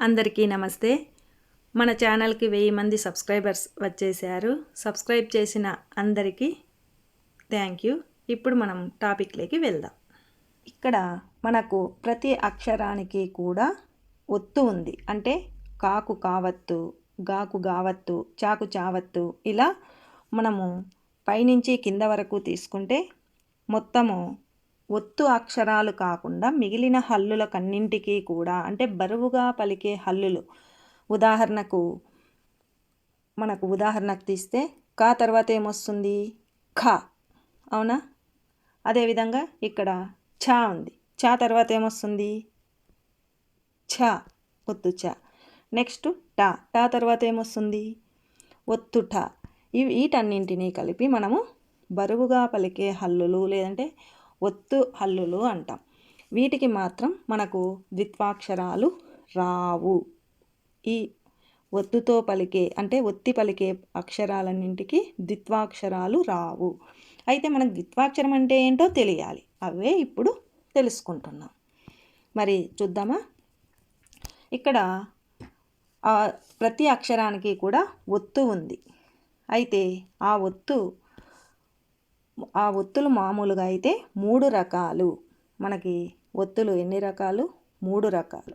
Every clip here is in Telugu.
అందరికీ నమస్తే. మన ఛానల్కి వెయ్యి మంది సబ్స్క్రైబర్స్ వచ్చేసారు సబ్స్క్రైబ్ చేసిన అందరికీ థ్యాంక్ యూ. ఇప్పుడు మనం టాపిక్లోకి వెళ్దాం. ఇక్కడ మనకు ప్రతి అక్షరానికి కూడా ఒత్తు ఉంది. అంటే కాకు కావత్తు గాకు గావత్తు చాకు చావత్తు ఇలా మనము పైనుంచి కింద వరకు తీసుకుంటే మొత్తము ఒత్తు అక్షరాలు కాకుండా మిగిలిన హల్లులకన్నింటికీ కూడా అంటే బరువుగా పలికే హల్లులు. ఉదాహరణకు మనకు ఉదాహరణకు తీస్తే కా తర్వాత ఏమొస్తుంది? ఖ. అవునా? అదేవిధంగా ఇక్కడ ఛా ఉంది. చా తర్వాత ఏమొస్తుంది? ఛ. ఒత్తు ఛ. నెక్స్ట్ టా. టా తర్వాత ఏమొస్తుంది? ఒత్తు ఠ. ఇవి వీటన్నింటినీ కలిపి మనము బరువుగా పలికే హల్లులు లేదంటే ఒత్తు హల్లులు అంటాం. వీటికి మాత్రం మనకు ద్విత్వాక్షరాలు రావు. ఈ ఒత్తుతో పలికే అంటే ఒత్తి పలికే అక్షరాలన్నింటికి ద్విత్వాక్షరాలు రావు. అయితే మనకు ద్విత్వాక్షరం అంటే ఏంటో తెలియాలి. అవే ఇప్పుడు తెలుసుకుంటున్నాం. మరి చూద్దామా? ఇక్కడ ప్రతి అక్షరానికి కూడా ఒత్తు ఉంది. అయితే ఆ ఒత్తు ఆ ఒత్తులు మామూలుగా అయితే మూడు రకాలు. మనకి ఒత్తులు ఎన్ని రకాలు? మూడు రకాలు.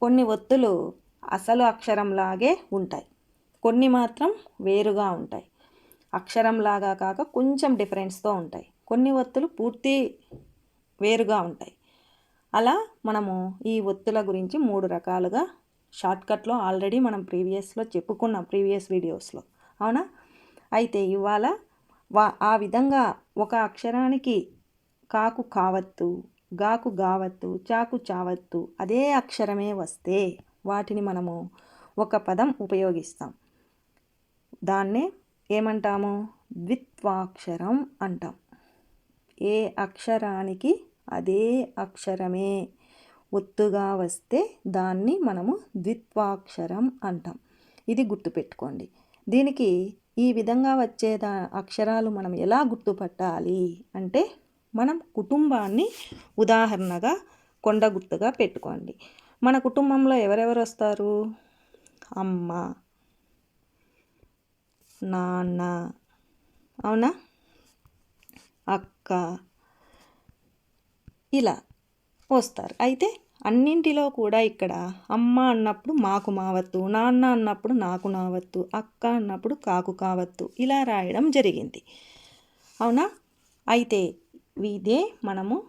కొన్ని ఒత్తులు అసలు అక్షరంలాగే ఉంటాయి. కొన్ని మాత్రం వేరుగా ఉంటాయి. అక్షరంలాగా కాక కొంచెం డిఫరెన్స్తో ఉంటాయి. కొన్ని ఒత్తులు పూర్తి వేరుగా ఉంటాయి. అలా మనము ఈ ఒత్తుల గురించి మూడు రకాలుగా షార్ట్కట్లో ఆల్రెడీ మనం ప్రీవియస్లో చెప్పుకున్నాం ప్రీవియస్ వీడియోస్లో. అవునా? అయితే ఇవాళ వా ఆ విధంగా ఒక అక్షరానికి కాకు కావత్తు గాకు గావత్తు చాకు చావత్తు అదే అక్షరమే వస్తే వాటిని మనము ఒక పదం ఉపయోగిస్తాం. దాన్నే ఏమంటాము? ద్విత్వాక్షరం అంటాం. ఏ అక్షరానికి అదే అక్షరమే ఒత్తుగా వస్తే దాన్ని మనము ద్విత్వాక్షరం అంటాం. ఇది గుర్తుపెట్టుకోండి. దీనికి ఈ విధంగా వచ్చే దా అక్షరాలు మనం ఎలా గుర్తుపట్టాలి అంటే మనం కుటుంబాన్ని ఉదాహరణగా కొండ గుర్తుగా పెట్టుకోండి. మన కుటుంబంలో ఎవరెవరు వస్తారు? అమ్మ నాన్న అవునా? అక్క ఇలా వస్తారు. అయితే అన్నింటిలో కూడా ఇక్కడ అమ్మ అన్నప్పుడు మాకు మావత్తు నాన్న అన్నప్పుడు నాకు నావత్తు అక్క అన్నప్పుడు కాకు కావత్తు ఇలా రాయడం జరిగింది. అవునా? అయితే ఇదే మనము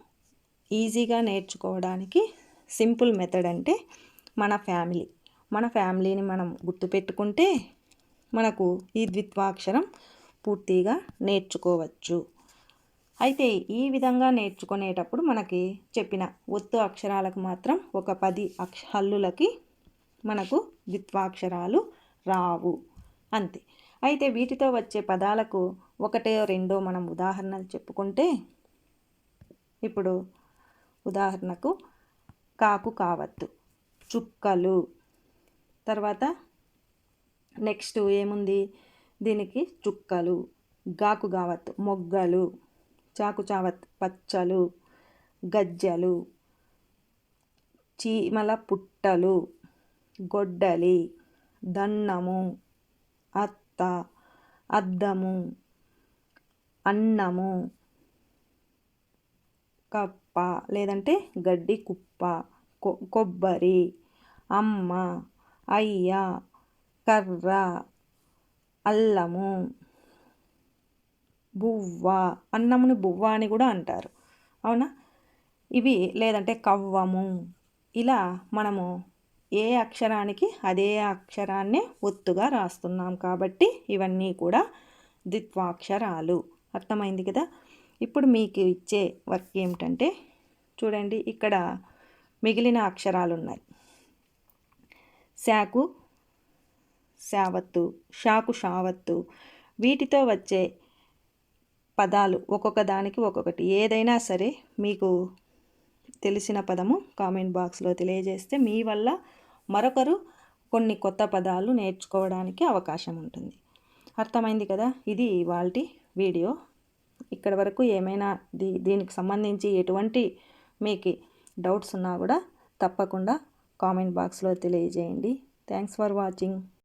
ఈజీగా నేర్చుకోవడానికి సింపుల్ మెథడ్ అంటే మన ఫ్యామిలీ. మన ఫ్యామిలీని మనం గుర్తుపెట్టుకుంటే మనకు ఈ ద్విత్వాక్షరం పూర్తిగా నేర్చుకోవచ్చు. అయితే ఈ విధంగా నేర్చుకునేటప్పుడు మనకి చెప్పిన ఒత్తు అక్షరాలకు మాత్రం ఒక పది అక్ష హల్లులకి మనకు ద్విత్వాక్షరాలు రావు. అంతే. అయితే వీటితో వచ్చే పదాలకు ఒకటే రెండో మనం ఉదాహరణలు చెప్పుకుంటే ఇప్పుడు ఉదాహరణకు కాకు కావద్దు చుక్కలు. తర్వాత నెక్స్ట్ ఏముంది? దీనికి చుక్కలు గాకు కావద్దు మొగ్గలు. చాకు పచ్చలు గజ్జలు చీమల పుట్టలు గొడ్డలి దన్నము అత్త అద్దము అన్నము కప్ప లేదంటే గడ్డి కుప్ప కొబ్బరి అమ్మ అయ్య కర్ర అల్లము బువ్వ అన్నముని బువ్వ అని కూడా అంటారు. అవునా? ఇవి లేదంటే కవ్వము. ఇలా మనము ఏ అక్షరానికి అదే అక్షరాన్నే ఒత్తుగా రాస్తున్నాం కాబట్టి ఇవన్నీ కూడా ద్విత్వాక్షరాలు. అర్థమైంది కదా? ఇప్పుడు మీకు ఇచ్చే వర్క్ ఏమిటంటే చూడండి ఇక్కడ మిగిలిన అక్షరాలు ఉన్నాయి శాకు శావత్తు షాకు షావత్తు వీటితో వచ్చే పదాలు ఒక్కొక్క దానికి ఒక్కొక్కటి. ఏదైనా సరే మీకు తెలిసిన పదము కామెంట్ బాక్స్లో తెలియజేస్తే మీ వల్ల మరొకరు కొన్ని కొత్త పదాలు నేర్చుకోవడానికి అవకాశం ఉంటుంది. అర్థమైంది కదా? ఇది ఇవాళ వీడియో. ఇక్కడ వరకు ఏమైనా దీ దీనికి సంబంధించి ఎటువంటి మీకు డౌట్స్ ఉన్నా కూడా తప్పకుండా కామెంట్ బాక్స్లో తెలియజేయండి. Thanks for watching.